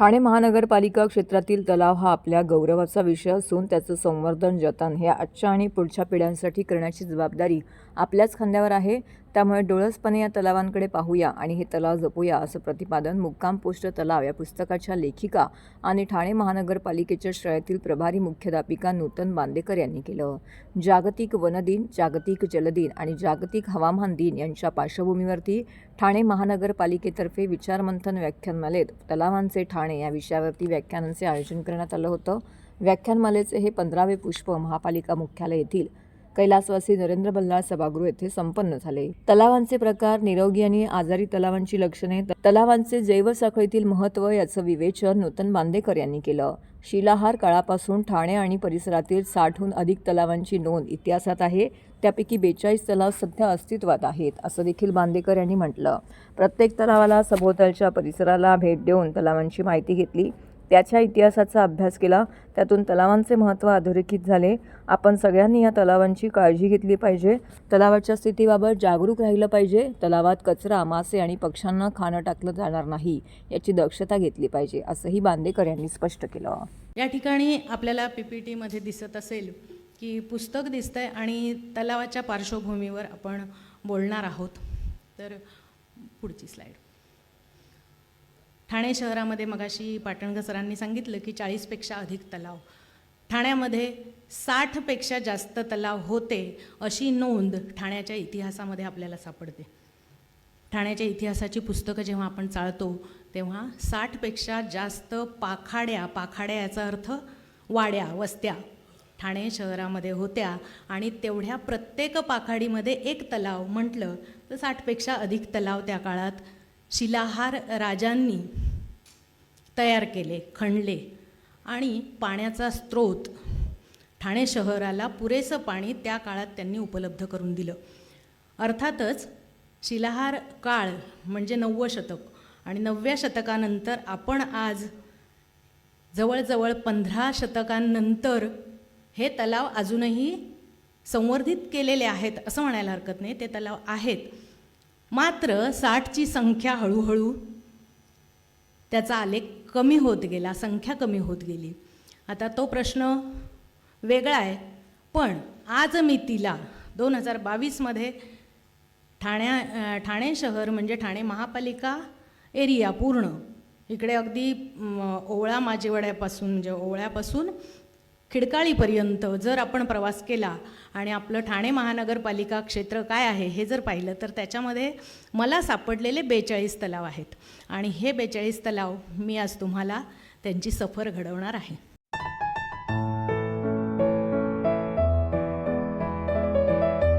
ठाणे महानगरपालिका क्षेत्रातील तलाव हा आपल्या गौरवाचा विषय असून त्याचं संवर्धन जतन हे आजच्या आणि पुढच्या पिढ्यांसाठी करण्याची जबाबदारी आपल्याच खांद्यावर आहे. त्यामुळे डोळसपणे या तलावांकडे पाहूया आणि हे तलाव जपूया असं प्रतिपादन मुक्काम पोस्ट तलाव या पुस्तकाच्या लेखिका आणि ठाणे महानगरपालिकेच्या शाळेतील प्रभारी मुख्याध्यापिका नूतन बांदेकर यांनी केलं. जागतिक वनदिन जागतिक जलदिन आणि जागतिक हवामान दिन यांच्या पार्श्वभूमीवरती ठाणे महानगरपालिकेतर्फे विचारमंथन व्याख्यानमालेत तलावांचे ठाणे या विषयावरती व्याख्यानांचे आयोजन करण्यात आलं होतं. व्याख्यानमालेचे हे पंधरावे पुष्प महापालिका मुख्यालय येथील कैलासवासी नरेंद्र बल्लाळ सभागृह येथे संपन्न झाले. तलावांचे प्रकार निरोगी आणि आजारी तलावांची लक्षणे तलावांचे जैवसाखळीतील महत्त्व याचं विवेचन नूतन बांदेकर यांनी केलं. शिलाहार काळापासून ठाणे आणि परिसरातील साठहून अधिक तलावांची नोंद इतिहासात आहे. त्यापैकी बेचाळीस तलाव सध्या अस्तित्वात आहेत असं देखील बांदेकर यांनी म्हटलं. प्रत्येक तलावाला सभोवतालच्या परिसराला भेट देऊन तलावांची माहिती घेतली. त्याच्या इतिहासाचा अभ्यास केला. त्यातून तलावांचे महत्त्व अधोरेखित झाले. आपण सगळ्यांनी या तलावांची काळजी घेतली पाहिजे. तलावाच्या स्थितीबाबत जागरूक राहिलं पाहिजे. तलावात कचरा मासे आणि पक्ष्यांना खाणं टाकलं जाणार नाही याची दक्षता घेतली पाहिजे असंही बांदेकर यांनी स्पष्ट केलं. या ठिकाणी आपल्याला पी पी टीमध्ये दिसत असेल की पुस्तक दिसतंय आणि तलावाच्या पार्श्वभूमीवर आपण बोलणार आहोत. तर पुढची स्लाईड ठाणे शहरामध्ये मगाशी पाटणकर सरांनी सांगितलं की चाळीसपेक्षा अधिक तलाव. ठाण्यामध्ये साठपेक्षा जास्त तलाव होते अशी नोंद ठाण्याच्या इतिहासामध्ये आपल्याला सापडते. ठाण्याच्या इतिहासाची पुस्तकं जेव्हा आपण चाळतो तेव्हा साठपेक्षा जास्त पाखाड्या पाखाड्या याचा अर्थ वाड्या वस्त्या ठाणे शहरामध्ये होत्या आणि तेवढ्या प्रत्येक पाखाडीमध्ये एक तलाव म्हटलं तर साठपेक्षा अधिक तलाव त्या काळात शिलाहार राजांनी तयार केले खणले. आणि पाण्याचा स्रोत ठाणे शहराला पुरेसं पाणी त्या काळात त्यांनी उपलब्ध करून दिलं. अर्थातच शिलाहार काळ म्हणजे नववं शतक आणि नवव्या शतकानंतर आपण आज जवळजवळ पंधरा शतकांनंतर हे तलाव अजूनही संवर्धित केलेले आहेत असं म्हणायला हरकत नाही ते तलाव आहेत. मात्र साठची संख्या हळूहळू त्याचा आलेख कमी होत गेला संख्या कमी होत गेली. आता तो प्रश्न वेगळा आहे. पण आज मी तिला दोन हजार बावीसमध्ये ठाण्या ठाणे शहर म्हणजे ठाणे महापालिका एरिया पूर्ण इकडे अगदी ओवळा माजेवाड्यापासून म्हणजे ओवळ्यापासून खिडकाळीपर्यंत जर आपण प्रवास केला आणि आपलं ठाणे महानगरपालिका क्षेत्र काय आहे हे जर पाहिलं तर त्याच्यामध्ये मला सापडलेले बेचाळीस तलाव आहेत. आणि हे बेचाळीस तलाव मी आज तुम्हाला त्यांची सफर घडवणार आहे.